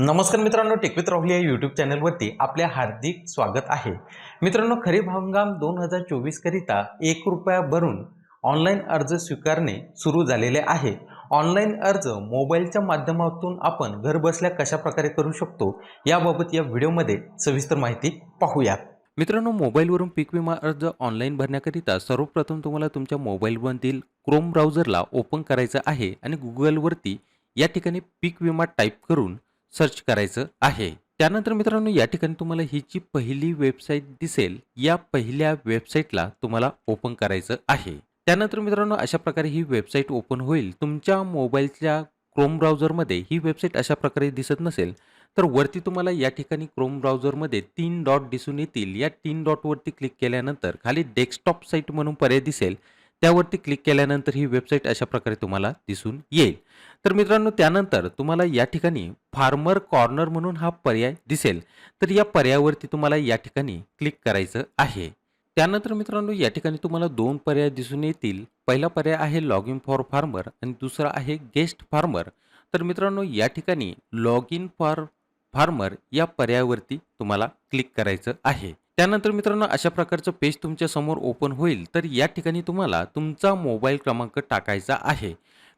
नमस्कार मित्रांनो टेकवित राहुल या यूट्यूब चॅनलवरती आपले हार्दिक स्वागत आहे. मित्रांनो खरीप हंगाम दोन हजार चोवीसकरिता एक रुपया भरून ऑनलाईन अर्ज स्वीकारणे सुरू झालेले आहे. ऑनलाईन अर्ज मोबाईलच्या माध्यमातून आपण घरबसल्या कशा प्रकारे करू शकतो याबाबत या व्हिडिओमध्ये सविस्तर माहिती पाहूयात. मित्रांनो मोबाईलवरून पीक विमा अर्ज ऑनलाईन भरण्याकरिता सर्वप्रथम तुम्हाला तुमच्या मोबाईलमधील क्रोम ब्राउझरला ओपन करायचं आहे आणि गुगलवरती या ठिकाणी पीक विमा टाईप करून सर्च करायचं आहे. त्यानंतर मित्रांनो या ठिकाणी तुम्हाला ही जी पहिली वेबसाईट दिसेल या पहिल्या वेबसाईटला तुम्हाला ओपन करायचं आहे. त्यानंतर मित्रांनो अशा प्रकारे ही वेबसाईट ओपन होईल. तुमच्या मोबाईलच्या क्रोम ब्राउझरमध्ये ही वेबसाईट अशा प्रकारे दिसत नसेल तर वरती तुम्हाला या ठिकाणी क्रोम ब्राउझरमध्ये तीन डॉट दिसून येतील. या तीन डॉटवरती क्लिक केल्यानंतर खाली डेस्कटॉप साईट म्हणून पर्याय दिसेल. त्यावरती क्लिक केल्यानंतर ही वेबसाईट अशा प्रकारे तुम्हाला दिसून येईल. तर मित्रांनो त्यानंतर तुम्हाला या ठिकाणी फार्मर कॉर्नर म्हणून हा पर्याय दिसेल. तर या पर्यायावरती तुम्हाला या ठिकाणी क्लिक करायचं आहे. त्यानंतर मित्रांनो या ठिकाणी तुम्हाला दोन पर्याय दिसून येतील. पहिला पर्याय आहे लॉग इन फॉर फार्मर आणि दुसरा आहे गेस्ट फार्मर तर मित्रांनो या ठिकाणी लॉग इन फॉर फार्मर या पर्यायावरती तुम्हाला क्लिक करायचं आहे. त्यानंतर मित्रांनो अशा प्रकारचं पेज तुमच्यासमोर ओपन होईल. तर या ठिकाणी तुम्हाला तुमचा मोबाईल क्रमांक टाकायचा आहे.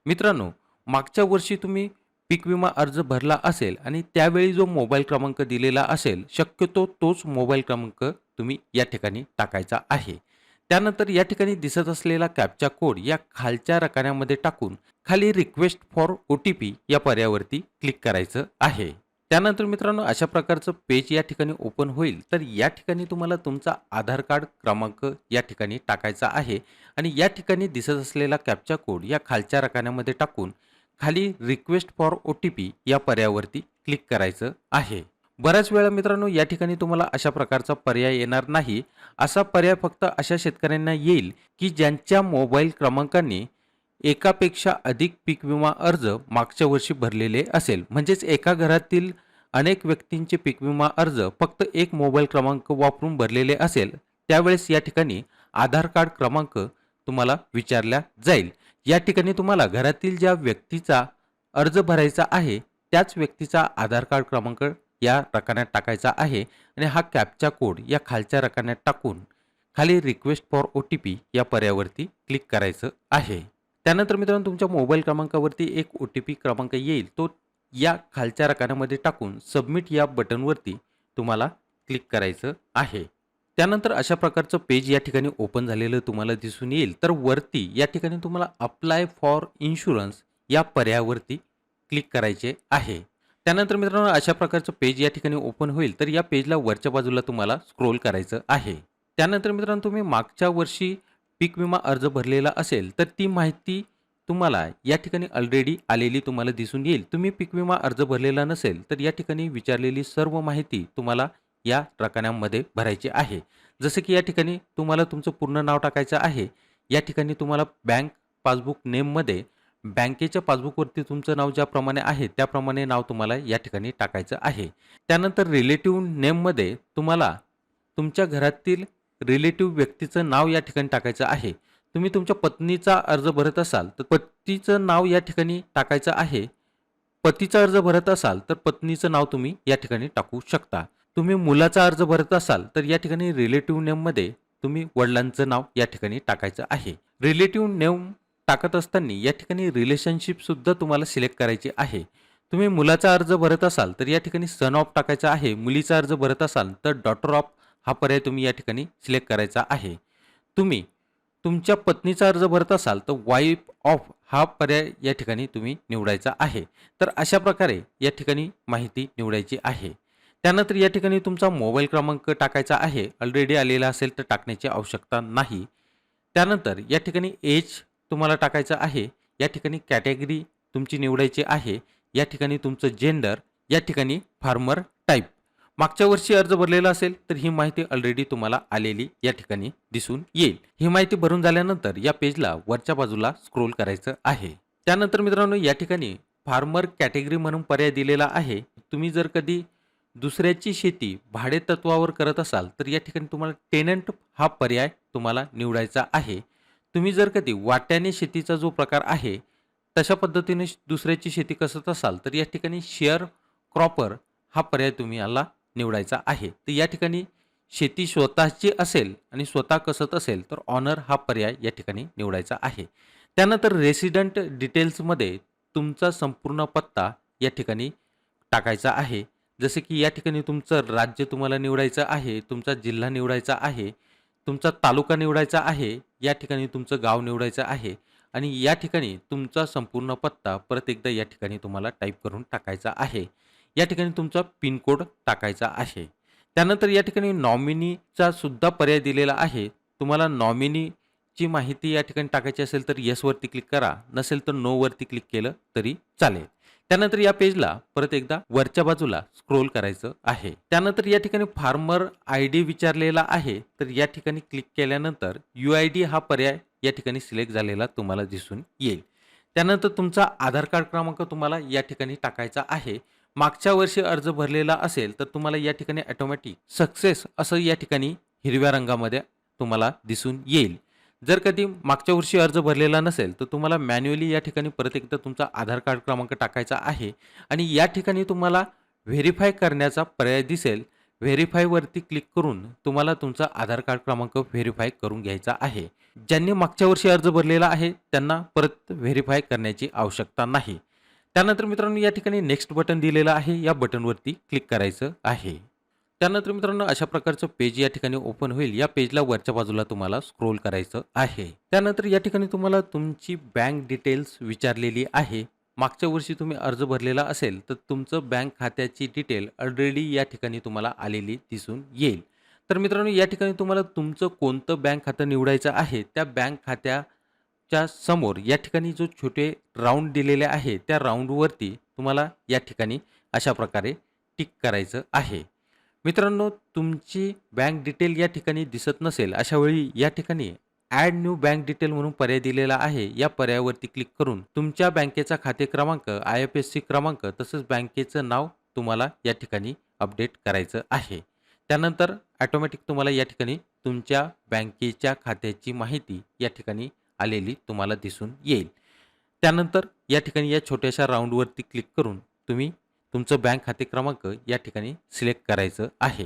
मित्रांनो मागच्या वर्षी तुम्ही पीक विमा अर्ज भरला असेल आणि त्यावेळी जो मोबाईल क्रमांक दिलेला असेल शक्यतो तोच मोबाईल क्रमांक तुम्ही या ठिकाणी टाकायचा आहे. त्यानंतर या ठिकाणी दिसत असलेला कॅपचा कोड या खालच्या रकान्यामध्ये टाकून खाली request for O T P या पर्यायावरती क्लिक करायचं आहे. त्यानंतर मित्रांनो अशा प्रकारचं पेज या ठिकाणी ओपन होईल तर या ठिकाणी तुम्हाला तुमचा आधार कार्ड क्रमांक या ठिकाणी टाकायचा आहे. आणि या ठिकाणी दिसत असलेला कॅपचा कोड या खालच्या रकान्यामध्ये टाकून खाली request for O T P या पर्यायावरती क्लिक करायचं आहे. बऱ्याच वेळा मित्रांनो या ठिकाणी तुम्हाला अशा प्रकारचा पर्याय येणार नाही. असा पर्याय फक्त अशा शेतकऱ्यांना येईल की ज्यांच्या मोबाईल क्रमांकांनी एकापेक्षा अधिक पीक विमा अर्ज मागच्या वर्षी भरलेले असेल. म्हणजेच एका घरातील अनेक व्यक्तींचे पीक विमा अर्ज फक्त एक मोबाईल क्रमांक वापरून भरलेले असेल त्यावेळेस या ठिकाणी आधार कार्ड क्रमांक तुम्हाला विचारला जाईल. या ठिकाणी तुम्हाला घरातील ज्या व्यक्तीचा अर्ज भरायचा आहे त्याच व्यक्तीचा आधार कार्ड क्रमांक या रकान्यात टाकायचा आहे आणि हा कॅपचा कोड या खालच्या रकान्यात टाकून खाली request for O T P या पर्यायावरती क्लिक करायचं आहे. त्यानंतर मित्रांनो तुमच्या मोबाईल क्रमांकावरती एक ओ टी पी क्रमांक येईल. तो या खालच्या रकान्यामध्ये टाकून सबमिट या बटनवरती तुम्हाला क्लिक करायचं आहे. त्यानंतर अशा प्रकारचं पेज या ठिकाणी ओपन झालेलं तुम्हाला दिसून येईल. तर वरती या ठिकाणी तुम्हाला अप्लाय फॉर इन्शुरन्स या पर्यायावरती क्लिक करायचे आहे. त्यानंतर मित्रांनो अशा प्रकारचं पेज या ठिकाणी ओपन होईल तर या पेजला वरच्या बाजूला तुम्हाला स्क्रोल करायचं आहे. त्यानंतर मित्रांनो तुम्ही मागच्या वर्षी पीक विमा अर्ज भरलेला असेल तर ती माहिती तुम्हाला या ठिकाणी ऑलरेडी आलेली तुम्हाला दिसून येईल. तुम्ही पीक विमा अर्ज भरलेला नसेल तर या ठिकाणी विचारलेली सर्व माहिती तुम्हाला या रकान्यांमध्ये भरायची आहे. जसं की या ठिकाणी तुम्हाला तुमचं पूर्ण नाव टाकायचं आहे. या ठिकाणी तुम्हाला बँक पासबुक नेममध्ये बँकेच्या पासबुकवरती तुमचं नाव ज्याप्रमाणे आहे त्याप्रमाणे नाव तुम्हाला या ठिकाणी टाकायचं आहे. त्यानंतर रिलेटिव्ह नेममध्ये तुम्हाला तुमच्या घरातील रिलेटिव्ह व्यक्तीचं नाव या ठिकाणी टाकायचं आहे. तुम्ही तुमच्या पत्नीचा अर्ज भरत असाल तर पतीचं नाव या ठिकाणी टाकायचं आहे. पतीचा अर्ज भरत असाल तर पत्नीचं नाव तुम्ही या ठिकाणी टाकू शकता. तुम्ही मुलाचा अर्ज भरत असाल तर या ठिकाणी रिलेटिव्ह नेममध्ये तुम्ही वडिलांचं नाव या ठिकाणी टाकायचं आहे. रिलेटिव्ह नेम टाकत असताना या ठिकाणी रिलेशनशिपसुद्धा तुम्हाला सिलेक्ट करायची आहे. तुम्ही मुलाचा अर्ज भरत असाल तर या ठिकाणी सन ऑफ टाकायचा आहे. मुलीचा अर्ज भरत असाल तर डॉटर ऑफ हा पर्याय तुम्ही या ठिकाणी सिलेक्ट करायचा आहे. तुम्ही तुमच्या पत्नीचा अर्ज भरत असाल तर वाईफ ऑफ हा पर्याय या ठिकाणी तुम्ही निवडायचा आहे. तर अशा प्रकारे या ठिकाणी माहिती निवडायची आहे. त्यानंतर या ठिकाणी तुमचा मोबाईल क्रमांक टाकायचा आहे. ऑलरेडी आलेला असेल तर टाकण्याची आवश्यकता नाही. त्यानंतर या ठिकाणी एज तुम्हाला टाकायचं आहे. या ठिकाणी कॅटेगरी तुमची निवडायची आहे. या ठिकाणी तुमचं जेंडर या ठिकाणी फार्मर टाईप मागच्या वर्षी अर्ज भरलेला असेल तर ही माहिती ऑलरेडी तुम्हाला आलेली या ठिकाणी दिसून येईल. ही माहिती भरून झाल्यानंतर या पेजला वरच्या बाजूला स्क्रोल करायचं आहे. त्यानंतर मित्रांनो या ठिकाणी फार्मर कॅटेगरी म्हणून पर्याय दिलेला आहे. तुम्ही जर कधी दुसऱ्याची शेती भाडे तत्वावर करत असाल तर या ठिकाणी तुम्हाला टेनंट हा पर्याय तुम्हाला निवडायचा आहे. तुम्ही जर कधी वाट्याने शेतीचा जो प्रकार आहे तशा पद्धतीने दुसऱ्याची शेती कसत असाल तर या ठिकाणी शेअर क्रॉपर हा पर्याय तुम्ही याला निवडायचा आहे. तर या ठिकाणी शेती स्वतःची असेल आणि स्वतः कसत असेल तर ऑनर हा पर्याय या ठिकाणी निवडायचा आहे. त्यानंतर रेसिडेंट डिटेल्समध्ये तुमचा संपूर्ण पत्ता या ठिकाणी टाकायचा आहे. जसे की या ठिकाणी तुमचं राज्य तुम्हाला निवडायचं आहे तुमचा जिल्हा निवडायचा आहे तुमचा तालुका निवडायचा आहे या ठिकाणी तुमचं गाव निवडायचं आहे आणि या ठिकाणी तुमचा संपूर्ण पत्ता परत एकदा या ठिकाणी तुम्हाला टाईप करून टाकायचा आहे. या ठिकाणी तुमचा पिनकोड टाकायचा आहे. त्यानंतर या ठिकाणी नॉमिनीचा सुद्धा पर्याय दिलेला आहे. तुम्हाला नॉमिनीची माहिती या ठिकाणी टाकायची असेल तर येसवरती क्लिक करा. नसेल तर नोवरती क्लिक केलं तरी चालेल. त्यानंतर या पेजला परत एकदा वरच्या बाजूला स्क्रोल करायचं आहे. त्यानंतर या ठिकाणी फार्मर आय डी विचारलेला आहे. तर या ठिकाणी क्लिक केल्यानंतर यू आय डी हा पर्याय या ठिकाणी सिलेक्ट झालेला तुम्हाला दिसून येईल. त्यानंतर तुमचा आधार कार्ड क्रमांक तुम्हाला या ठिकाणी टाकायचा आहे. मागच्या वर्षी अर्ज भरलेला असेल तर तुम्हाला या ठिकाणी ऑटोमॅटिक सक्सेस असं या ठिकाणी हिरव्या रंगामध्ये तुम्हाला दिसून येईल. जर कधी मागच्या वर्षी अर्ज भरलेला नसेल तर तुम्हाला मॅन्युअली या ठिकाणी परत एकदा तुमचा आधार कार्ड क्रमांक टाकायचा आहे आणि या ठिकाणी तुम्हाला व्हेरीफाय करण्याचा पर्याय दिसेल. व्हेरीफायवरती क्लिक करून तुम्हाला तुमचा आधार कार्ड क्रमांक व्हेरीफाय करून घ्यायचा आहे. ज्यांनी मागच्या वर्षी अर्ज भरलेला आहे त्यांना परत व्हेरीफाय करण्याची आवश्यकता नाही. त्यानंतर मित्रांनो या ठिकाणी नेक्स्ट बटन दिलेलं आहे. या बटनवरती क्लिक करायचं आहे. त्यानंतर मित्रांनो अशा प्रकारचं पेज या ठिकाणी ओपन होईल. या पेजला वरच्या बाजूला तुम्हाला स्क्रोल करायचं आहे. त्यानंतर या ठिकाणी तुम्हाला तुमची बँक डिटेल्स विचारलेली आहे. मागच्या वर्षी तुम्ही अर्ज भरलेला असेल तर तुमचं बँक खात्याची डिटेल ऑलरेडी या ठिकाणी तुम्हाला आलेली दिसून येईल. तर मित्रांनो या ठिकाणी तुम्हाला तुमचं कोणतं बँक खातं निवडायचं आहे त्या बँक खात्याच्या समोर या ठिकाणी जो छोटे राऊंड दिलेले आहे त्या राऊंडवरती तुम्हाला या ठिकाणी अशा प्रकारे टिक करायचं आहे. मित्रांनो तुमची बँक डिटेल या ठिकाणी दिसत नसेल अशा वेळी या ठिकाणी ॲड न्यू बँक डिटेल म्हणून पर्याय दिलेला आहे. या पर्यायावरती क्लिक करून तुमच्या बँकेचा खाते क्रमांक आय एफ एस सी क्रमांक तसंच बँकेचं नाव तुम्हाला या ठिकाणी अपडेट करायचं आहे. त्यानंतर ॲटोमॅटिक तुम्हाला या ठिकाणी तुमच्या बँकेच्या खात्याची माहिती या ठिकाणी आलेली तुम्हाला दिसून येईल. त्यानंतर या ठिकाणी या छोट्याशा राऊंडवरती क्लिक करून तुम्ही तुमचं बँक खाते क्रमांक या ठिकाणी सिलेक्ट करायचं आहे.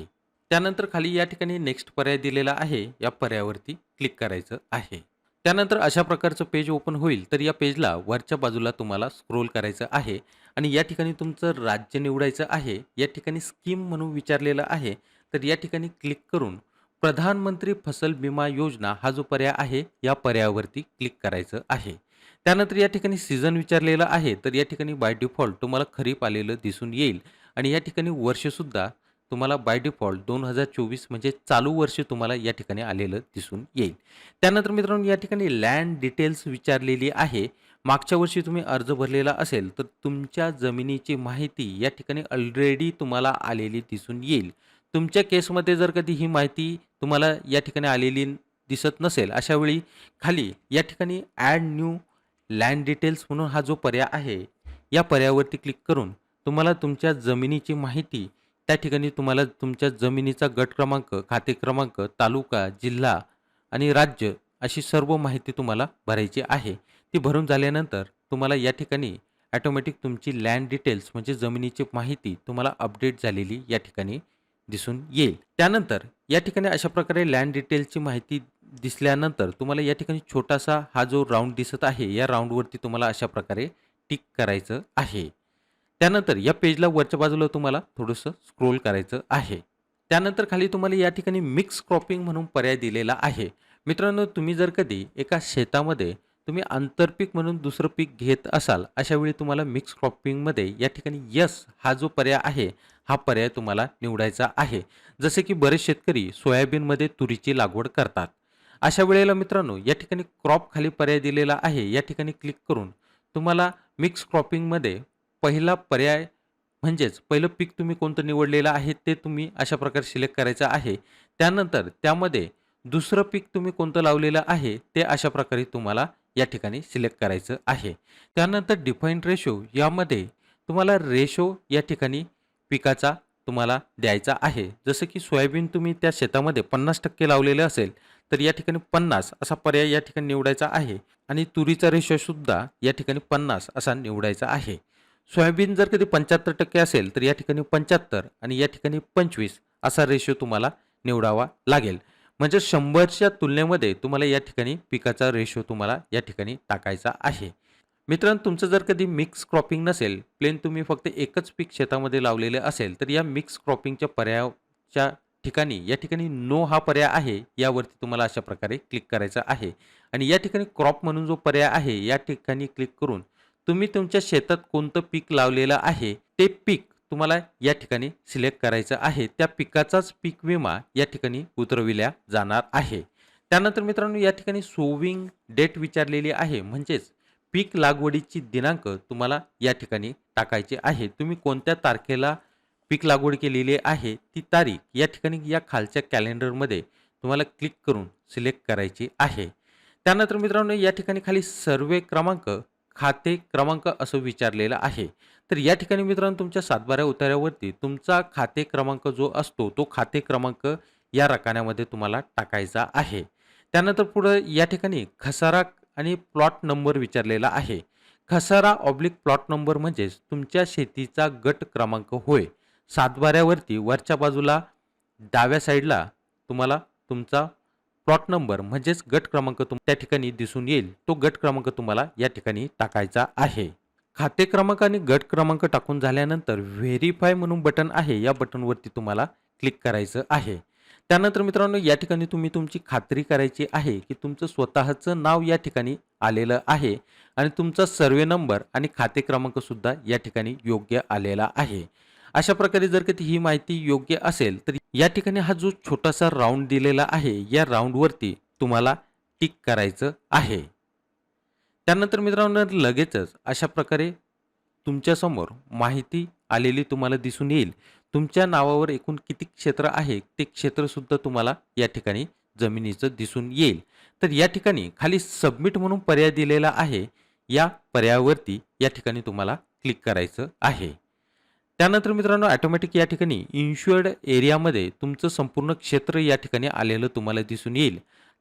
त्यानंतर खाली या ठिकाणी नेक्स्ट पर्याय दिलेला आहे. या पर्यायावरती क्लिक करायचं आहे. त्यानंतर अशा प्रकारचं पेज ओपन होईल तर या पेजला वरच्या बाजूला तुम्हाला स्क्रोल करायचं आहे आणि या ठिकाणी तुमचं राज्य निवडायचं आहे. या ठिकाणी स्कीम म्हणून विचारलेलं आहे. तर या ठिकाणी क्लिक करून प्रधानमंत्री फसल विमा योजना हा जो पर्याय आहे या पर्यायावरती क्लिक करायचं आहे. त्यानंतर या ठिकाणी सीझन विचारलेलं आहे तर या ठिकाणी बाय डिफॉल्ट तुम्हाला खरीप आलेलं दिसून येईल. आणि या ठिकाणी वर्षसुद्धा तुम्हाला बाय डिफॉल्ट दोन हजार चोवीस म्हणजे चालू वर्ष तुम्हाला या ठिकाणी आलेलं दिसून येईल. त्यानंतर मित्रांनो या ठिकाणी लँड डिटेल्स विचारलेली आहे. मागच्या वर्षी तुम्ही अर्ज भरलेला असेल तर तुमच्या जमिनीची माहिती या ठिकाणी ऑलरेडी तुम्हाला आलेली दिसून येईल. तुमच्या केसमध्ये जर कधी ही माहिती तुम्हाला या ठिकाणी आलेली दिसत नसेल अशावेळी खाली या ठिकाणी ॲड न्यू लँड डिटेल्स म्हणून हा जो पर्याय आहे या पर्यायावरती क्लिक करून तुम्हाला तुमच्या जमिनीची माहिती त्या ठिकाणी तुम्हाला तुमच्या जमिनीचा गट क्रमांक खाते क्रमांक तालुका जिल्हा आणि राज्य अशी सर्व माहिती तुम्हाला भरायची आहे. ती भरून झाल्यानंतर तुम्हाला या ठिकाणी ॲटोमॅटिक तुमची लँड डिटेल्स म्हणजे जमिनीची माहिती तुम्हाला अपडेट झालेली या ठिकाणी दिसून येईल. त्यानंतर या ठिकाणी अशा प्रकारे लँड डिटेलची माहिती दिसल्यानंतर तुम्हाला या ठिकाणी छोटासा हा जो राऊंड दिसत आहे या राऊंडवरती तुम्हाला अशा प्रकारे टिक करायचं आहे. त्यानंतर या पेजला वरच्या बाजूला तुम्हाला थोडंसं स्क्रोल करायचं आहे. त्यानंतर खाली तुम्हाला या ठिकाणी मिक्स क्रॉपिंग म्हणून पर्याय दिलेला आहे. मित्रांनो तुम्ही जर कधी एका शेतामध्ये तुम्ही आंतरपीक म्हणून दुसरं पीक घेत असाल अशा वेळी तुम्हाला मिक्स क्रॉपिंगमध्ये या ठिकाणी यस हा जो पर्याय आहे हा पर्याय तुम्हाला निवडायचा आहे. जसे की बरेच शेतकरी सोयाबीनमध्ये तुरीची लागवड करतात. अशा वेळेला मित्रांनो या ठिकाणी क्रॉप खाली पर्याय दिलेला आहे. या ठिकाणी क्लिक करून तुम्हाला मिक्स क्रॉपिंगमध्ये पहिला पर्याय म्हणजेच पहिलं पीक तुम्ही कोणतं निवडलेलं आहे ते तुम्ही अशा प्रकारे सिलेक्ट करायचं आहे. त्यानंतर त्यामध्ये दुसरं पीक तुम्ही कोणतं लावलेलं आहे ते अशा प्रकारे तुम्हाला या ठिकाणी सिलेक्ट करायचं आहे. त्यानंतर डिफाईन रेशो यामध्ये तुम्हाला रेशो या ठिकाणी पिकाचा तुम्हाला द्यायचा आहे. जसं की सोयाबीन तुम्ही त्या शेतामध्ये पन्नास टक्के लावलेलं असेल तर या ठिकाणी पन्नास असा पर्याय या ठिकाणी निवडायचा आहे. आणि तुरीचा रेशोसुद्धा या ठिकाणी पन्नास असा निवडायचा आहे. सोयाबीन जर कधी पंच्याहत्तर टक्के असेल तर या ठिकाणी पंच्याहत्तर आणि या ठिकाणी पंचवीस असा रेशो तुम्हाला निवडावा लागेल. म्हणजे शंभरच्या तुलनेमध्ये तुम्हाला या ठिकाणी पिकाचा रेशो तुम्हाला या ठिकाणी टाकायचा आहे. मित्रांनो तुमचं जर कधी मिक्स क्रॉपिंग नसेल प्लेन तुम्ही फक्त एकच पीक शेतामध्ये लावलेले असेल तर या मिक्स क्रॉपिंगच्या पर्यायाच्या ठिकाणी या ठिकाणी नो हा पर्याय आहे यावरती तुम्हाला अशा प्रकारे क्लिक करायचा आहे. आणि या ठिकाणी क्रॉप म्हणून जो पर्याय आहे या ठिकाणी क्लिक करून तुम्ही तुमच्या शेतात कोणतं पीक लावलेलं आहे ते पीक तुम्हाला या ठिकाणी सिलेक्ट करायचं आहे. त्या पिकाचाच पीक विमा या ठिकाणी उतरविल्या जाणार आहे. त्यानंतर मित्रांनो या ठिकाणी सोविंग डेट विचारलेली आहे म्हणजेच पीक लागवडीची दिनांक तुम्हाला या ठिकाणी टाकायचे आहे. तुम्ही कोणत्या तारखेला पीक लागवड केलेली आहे ती तारीख या ठिकाणी या खालच्या कॅलेंडरमध्ये तुम्हाला क्लिक करून सिलेक्ट करायची आहे. त्यानंतर मित्रांनो या ठिकाणी खाली सर्वे क्रमांक खाते क्रमांक असं विचारलेलं आहे. तर या ठिकाणी मित्रांनो तुमच्या सातबाऱ्या उतार्यावरती तुमचा खाते क्रमांक जो असतो तो खाते क्रमांक या रकान्यामध्ये तुम्हाला टाकायचा आहे. त्यानंतर पुढं या ठिकाणी खसारा आणि प्लॉट नंबर विचारलेला आहे. खसारा ऑब्लिक प्लॉट नंबर म्हणजेच तुमच्या शेतीचा गट क्रमांक होय. सातबाऱ्यावरती वरच्या बाजूला डाव्या साईडला तुम्हाला तुमचा प्लॉट नंबर म्हणजेच गट क्रमांक तुम त्या ठिकाणी दिसून येईल. तो गट क्रमांक तुम्हाला या ठिकाणी टाकायचा आहे. खाते क्रमांक आणि गट क्रमांक टाकून झाल्यानंतर व्हेरीफाय म्हणून बटन आहे. या बटनवरती तुम्हाला क्लिक करायचं आहे. त्यानंतर मित्रांनो या ठिकाणी तुम्ही तुमची खात्री करायची आहे की तुमचं स्वतःचं नाव या ठिकाणी आलेलं आहे आणि तुमचा सर्वे नंबर आणि खाते क्रमांकसुद्धा या ठिकाणी योग्य आलेला आहे. अशा प्रकारे जर कधी ही माहिती योग्य असेल तर या ठिकाणी हा जो छोटासा राऊंड दिलेला आहे या राऊंडवरती तुम्हाला टिक करायचं आहे. त्यानंतर मित्रांनो लगेचच अशा प्रकारे तुमच्यासमोर माहिती आलेली तुम्हाला दिसून येईल. तुमच्या नावावर एकूण किती क्षेत्र आहे? ते क्षेत्रसुद्धा तुम्हाला या ठिकाणी जमिनीचं दिसून येईल. तर या ठिकाणी खाली सबमिट म्हणून पर्याय दिलेला आहे. या पर्यायावरती या ठिकाणी तुम्हाला क्लिक करायचं आहे. त्यानंतर मित्रांनो ॲटोमॅटिक या ठिकाणी इन्शुअर्ड एरियामध्ये तुमचं संपूर्ण क्षेत्र या ठिकाणी आलेलं तुम्हाला दिसून येईल.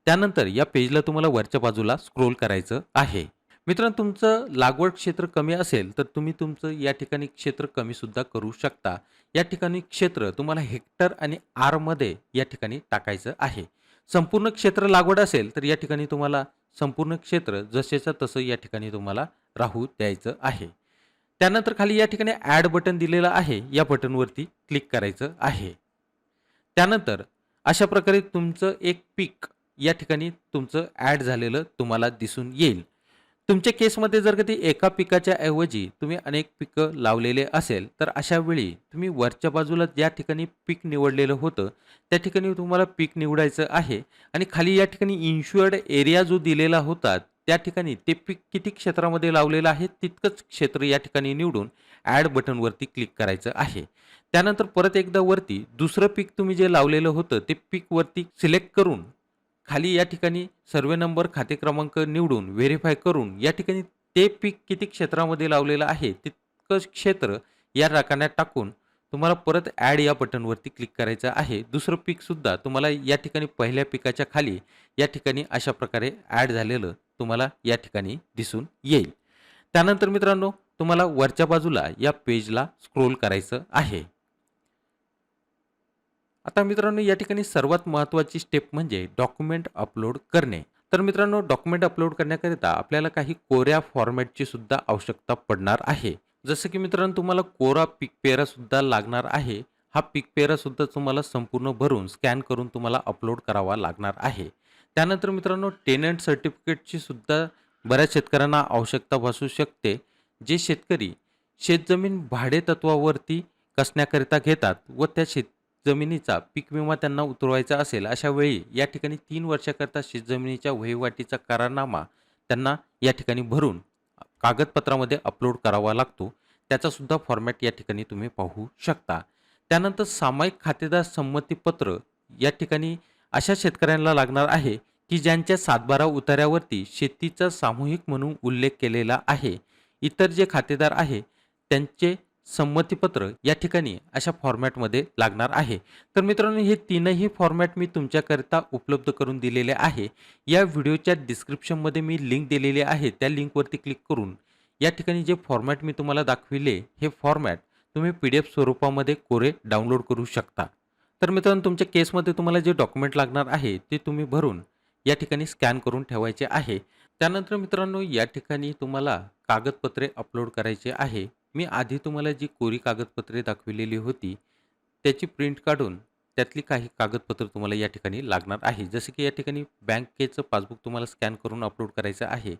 त्यानंतर या पेजला तुम्हाला वरच्या बाजूला स्क्रोल करायचं आहे. मित्रांनो तुमचं लागवड क्षेत्र कमी असेल तर तुम्ही तुमचं या ठिकाणी क्षेत्र कमीसुद्धा करू शकता. या ठिकाणी क्षेत्र तुम्हाला हेक्टर आणि आरमध्ये या ठिकाणी टाकायचं आहे. संपूर्ण क्षेत्र लागवड असेल तर या ठिकाणी तुम्हाला संपूर्ण क्षेत्र जसेचं तसं या ठिकाणी तुम्हाला राहू द्यायचं आहे. त्यानंतर खाली या ठिकाणी ॲड बटन दिलेलं आहे. या बटनवरती क्लिक करायचं आहे. त्यानंतर अशा प्रकारे तुमचं एक पीक या ठिकाणी तुमचं ॲड झालेलं तुम्हाला दिसून येईल. तुमच्या केसमध्ये जर कधी एका पिकाच्या ऐवजी तुम्ही अनेक पिकं लावलेले असेल तर अशा वेळी तुम्ही वरच्या बाजूला ज्या ठिकाणी पीक निवडलेलं होतं त्या ठिकाणी तुम्हाला पीक निवडायचं आहे आणि खाली या ठिकाणी इन्शुअर्ड एरिया जो दिलेला होता त्या ठिकाणी ते पीक किती क्षेत्रामध्ये लावलेलं आहे तितकंच क्षेत्र या ठिकाणी निवडून ॲड बटनवरती क्लिक करायचं आहे. त्यानंतर परत एकदा वरती दुसरं पीक तुम्ही जे लावलेलं होतं ते पीकवरती सिलेक्ट करून खाली या ठिकाणी सर्वे नंबर खाते क्रमांक निवडून व्हेरीफाय करून या ठिकाणी ते पीक किती क्षेत्रामध्ये लावलेलं आहे तितकं क्षेत्र या राखाण्यात टाकून तुम्हाला परत ॲड या बटनवरती क्लिक करायचं आहे. दुसरं पीकसुद्धा तुम्हाला या ठिकाणी पहिल्या पिकाच्या खाली या ठिकाणी अशा प्रकारे ॲड झालेलं तुम्हाला या ठिकाणी दिसून येईल. त्यानंतर मित्रांनो तुम्हाला वरच्या बाजूला या पेजला स्क्रोल करायचं आहे. आता मित्रांनो या ठिकाणी सर्वात महत्त्वाची स्टेप म्हणजे डॉक्युमेंट अपलोड करणे. तर मित्रांनो डॉक्युमेंट अपलोड करण्याकरिता आपल्याला काही कोऱ्या फॉर्मॅटची सुद्धा आवश्यकता पडणार आहे. जसं की मित्रांनो तुम्हाला कोरा पिक पेरा सुद्धा लागणार आहे. हा पिक पेरा सुद्धा तुम्हाला संपूर्ण भरून स्कॅन करून तुम्हाला अपलोड करावा लागणार आहे. त्यानंतर मित्रांनो टेनंट सर्टिफिकेटची सुद्धा बऱ्याच शेतकऱ्यांना आवश्यकता भासू शकते. जे शेतकरी शेतजमीन भाडे तत्वावरती कसण्याकरिता घेतात व त्या शेत जमिनीचा पीक विमा त्यांना उतरवायचा असेल अशा वेळी या ठिकाणी तीन वर्षाकरता शेतजमिनीच्या वहिवाटीचा करारनामा त्यांना या ठिकाणी भरून कागदपत्रामध्ये अपलोड करावा लागतो. त्याचासुद्धा फॉर्मॅट या ठिकाणी तुम्ही पाहू शकता. त्यानंतर सामायिक खातेदार संमतीपत्र या ठिकाणी अशा शेतकऱ्यांना लागणार आहे की ज्यांच्या सातबारा उतार्यावरती शेतीचा सामूहिक म्हणून उल्लेख केलेला आहे. इतर जे खातेदार आहे त्यांचे संमतीपत्र या ठिकाणी अशा फॉर्मॅटमध्ये लागणार आहे. तर मित्रांनो हे तीनही फॉर्मॅट मी तुमच्याकरिता उपलब्ध करून दिलेले आहे. या व्हिडिओच्या डिस्क्रिप्शनमध्ये मी लिंक दिलेली आहे. त्या लिंकवरती क्लिक करून या ठिकाणी जे फॉर्मॅट मी तुम्हाला दाखविले हे फॉर्मॅट तुम्ही पी डी एफ स्वरूपामध्ये कोरे डाउनलोड करू शकता. तर मित्रांनो तुमच्या केसमध्ये तुम्हाला जे डॉक्युमेंट लागणार आहे ते तुम्ही भरून या ठिकाणी स्कॅन करून ठेवायचे आहे. त्यानंतर मित्रांनो या ठिकाणी तुम्हाला कागदपत्रे अपलोड करायचे आहे. मी आधी तुम्हाला जी कोरी कागदपत्रे दाखविलेली होती त्याची प्रिंट काढून त्यातली काही कागदपत्र तुम्हाला या ठिकाणी लागणार आहे. जसे की या ठिकाणी बँकेचं पासबुक तुम्हाला स्कॅन करून अपलोड करायचं आहे.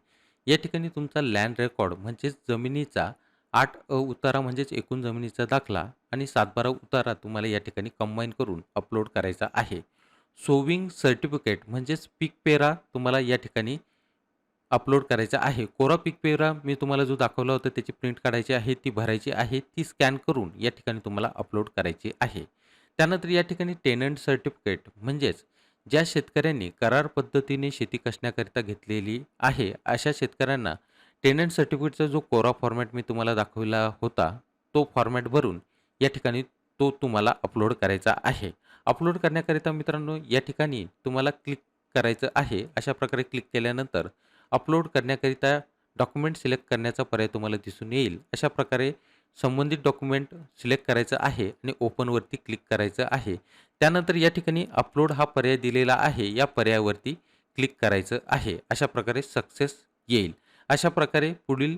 या ठिकाणी तुमचा लँड रेकॉर्ड म्हणजेच जमिनीचा आठ अ उतारा म्हणजेच एकूण जमिनीचा दाखला आणि सातबारा उतारा तुम्हाला या ठिकाणी कंबाईन करून अपलोड करायचा आहे. सोविंग सर्टिफिकेट म्हणजेच पीक पेरा तुम्हाला या ठिकाणी अपलोड करायचा आहे. कोरा पिकपेरा मी तुम्हाला जो दाखवला होता त्याची प्रिंट काढायची आहे ती भरायची आहे ती स्कॅन करून या ठिकाणी तुम्हाला अपलोड करायची आहे. त्यानंतर या ठिकाणी टेनंट सर्टिफिकेट म्हणजेच ज्या शेतकऱ्यांनी करार पद्धतीने शेती कसण्याकरिता घेतलेली आहे अशा शेतकऱ्यांना टेनंट सर्टिफिकेटचा जो कोरा फॉर्मॅट मी तुम्हाला दाखवला होता तो फॉर्मॅट भरून या ठिकाणी तो तुम्हाला अपलोड करायचा आहे. अपलोड करण्याकरिता मित्रांनो या ठिकाणी तुम्हाला क्लिक करायचं आहे. अशा प्रकारे क्लिक केल्यानंतर अपलोड करण्याकरिता डॉक्युमेंट सिलेक्ट करण्याचा पर्याय तुम्हाला दिसून येईल. अशा प्रकारे संबंधित डॉक्युमेंट सिलेक्ट करायचं आहे आणि ओपनवरती क्लिक करायचं आहे. त्यानंतर या ठिकाणी अपलोड हा पर्याय दिलेला आहे. या पर्यायावरती क्लिक करायचं आहे. अशा प्रकारे सक्सेस येईल. अशा प्रकारे पुढील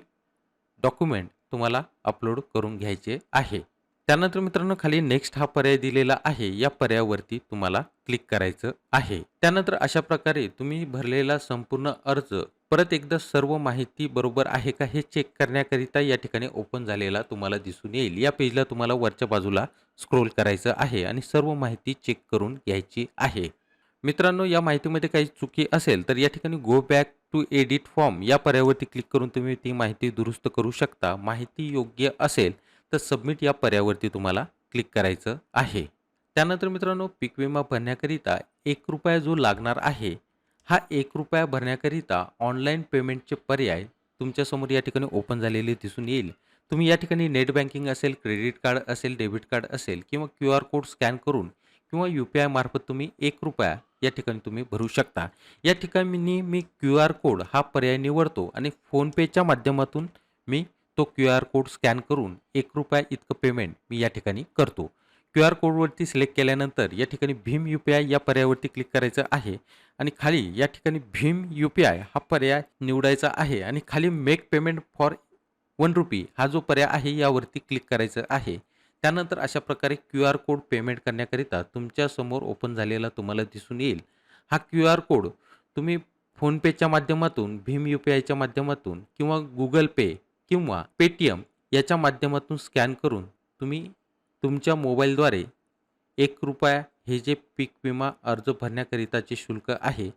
डॉक्युमेंट तुम्हाला अपलोड करून घ्यायचे आहे. त्यानंतर मित्रांनो खाली नेक्स्ट हा पर्याय दिलेला आहे. या पर्यायावरती तुम्हाला क्लिक करायचं आहे. त्यानंतर अशा प्रकारे तुम्ही भरलेला संपूर्ण अर्ज परत एकदा सर्व माहिती बरोबर आहे का हे चेक करण्याकरिता या ठिकाणी ओपन झालेला तुम्हाला दिसून येईल. या पेजला तुम्हाला वरच्या बाजूला स्क्रोल करायचं आहे आणि सर्व माहिती चेक करून घ्यायची आहे. मित्रांनो या माहितीमध्ये काही चुकी असेल तर या ठिकाणी go back to edit form या पर्यायावरती क्लिक करून तुम्ही ती माहिती दुरुस्त करू शकता. माहिती योग्य असेल तर सबमिट या पर्यायावरती तुम्हाला क्लिक करायचं आहे. त्यानंतर मित्रांनो पीक विमा भरण्याकरिता एक रुपया जो लागणार आहे हा एक रुपया भरण्याकरिता ऑनलाईन पेमेंटचे पर्याय तुमच्यासमोर या ठिकाणी ओपन झालेले दिसून येईल. तुम्ही या ठिकाणी नेट बँकिंग असेल क्रेडिट कार्ड असेल डेबिट कार्ड असेल किंवा क्यू आर कोड स्कॅन करून किंवा यू पी आय मार्फत तुम्ही एक रुपया या ठिकाणी तुम्ही भरू शकता. या ठिकाणी मी क्यू आर कोड हा पर्याय निवडतो आणि फोनपेच्या माध्यमातून मी तो क्यू आर कोड स्कॅन करून एक रुपया इतकं पेमेंट मी या ठिकाणी करतो. क्यू आर कोडवरती सिलेक्ट केल्यानंतर या ठिकाणी भीम यू पी आय या पर्यायावरती क्लिक करायचं आहे आणि खाली या ठिकाणी भीम यू पी आय हा पर्याय निवडायचा आहे आणि खाली make payment for one rupee हा जो पर्याय आहे यावरती क्लिक करायचं आहे. त्यानंतर अशा प्रकारे क्यू आर कोड पेमेंट करण्याकरिता तुमच्यासमोर ओपन झालेला तुम्हाला दिसून येईल. हा क्यू आर कोड तुम्ही फोनपेच्या माध्यमातून भीम यू पी आयच्या माध्यमातून किंवा गुगल पे किंवा पेटीएम याच्या माध्यमातून स्कॅन करून तुम्ही तुमच्या मोबाईलद्वारे एक रुपया हे जे पीक विमा अर्ज भरण्याकरिताचे शुल्क आहे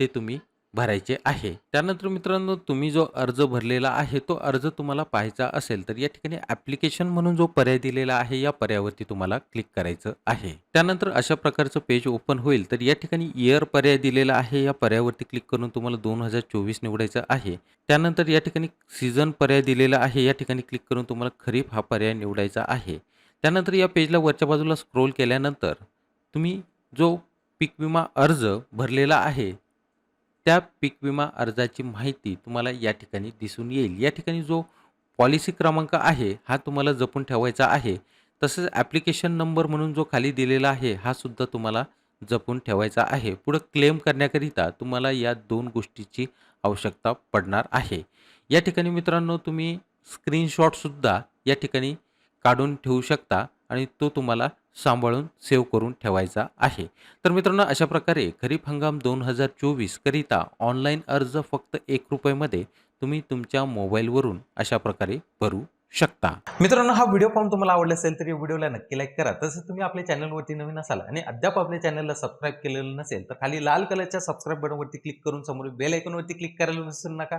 ते तुम्ही भरायचे आहे. त्यानंतर मित्रांनो तुम्ही जो अर्ज भरलेला आहे तो अर्ज तुम्हाला पाहायचा असेल तर या ठिकाणी ॲप्लिकेशन म्हणून जो पर्याय दिलेला आहे या पर्यायावरती तुम्हाला क्लिक करायचं आहे. त्यानंतर अशा प्रकारचं पेज ओपन होईल तर या ठिकाणी इयर पर्याय दिलेला आहे या पर्यायावरती क्लिक करून तुम्हाला दोन हजार चोवीस निवडायचं आहे. त्यानंतर या ठिकाणी सीझन पर्याय दिलेला आहे या ठिकाणी क्लिक करून तुम्हाला खरीप हा पर्याय निवडायचा आहे. त्यानंतर या पेजला वरच्या बाजूला स्क्रोल केल्यानंतर तुम्ही जो पीक विमा अर्ज भरलेला आहे त्या पीक विमा अर्जाची माहिती तुम्हाला या ठिकाणी दिसून येईल. या ठिकाणी जो पॉलिसी क्रमांक आहे हा तुम्हाला जपून ठेवायचा आहे. तसंच ॲप्लिकेशन नंबर म्हणून जो खाली दिलेला आहे हा सुद्धा तुम्हाला जपून ठेवायचा आहे. पुढं क्लेम करण्याकरिता तुम्हाला या दोन गोष्टीची आवश्यकता पडणार आहे. या ठिकाणी मित्रांनो तुम्ही स्क्रीनशॉटसुद्धा या ठिकाणी काढून ठेवू शकता आणि तो तुम्हाला सांभाळून सेव्ह करून ठेवायचा आहे. तर मित्रांनो अशा प्रकारे खरीप हंगाम दोन हजार चोवीसकरिता ऑनलाईन अर्ज फक्त एक रुपयामध्ये तुम्ही तुमच्या मोबाईलवरून अशा प्रकारे भरू शकता. मित्रांनो हा व्हिडिओ पाहून तुम्हाला आवडला असेल तर या व्हिडिओला नक्की लाईक करा. तसंच तुम्ही आपल्या चॅनलवरती नवीन असाल आणि अद्याप आपल्या चॅनलला सबस्क्राईब केलेलं नसेल तर खाली लाल कलरच्या सबस्क्राईब बटनवरती क्लिक करून समोर बेल आयकॉनवरती क्लिक करायला विसरू नका.